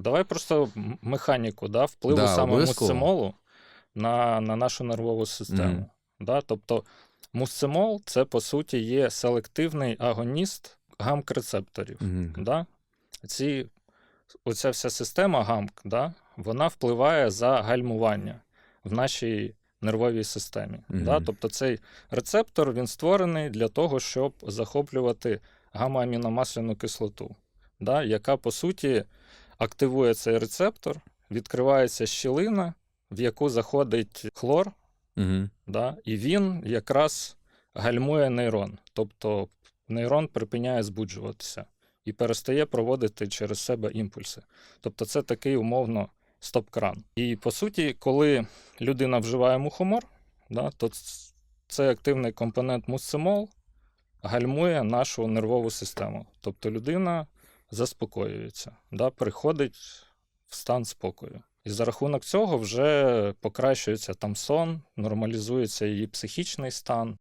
Давай просто механіку да, впливу Да, саме обов'язково. мусцимолу на, на нашу нервову систему. Мгм. Да? Тобто мусцимол це по суті є селективний агоніст гамк-рецепторів. Мгм. Да? Ці, оця вся система гамк, да, вона впливає за гальмування в нашій нервовій системі. Мгм. Да? Тобто цей рецептор він створений для того, щоб захоплювати гамма-аміномасляну кислоту, да? яка по суті активує цей рецептор, відкривається щілина, в яку заходить хлор, Мгм. да? і він якраз гальмує нейрон. Тобто нейрон припиняє збуджуватися і перестає проводити через себе імпульси. Тобто це такий умовно стоп-кран. І по суті, коли людина вживає мухомор, да, то цей активний компонент мусцимол гальмує нашу нервову систему. Тобто людина заспокоюється, да, приходить в стан спокою. І за рахунок цього вже покращується там сон, нормалізується її психічний стан.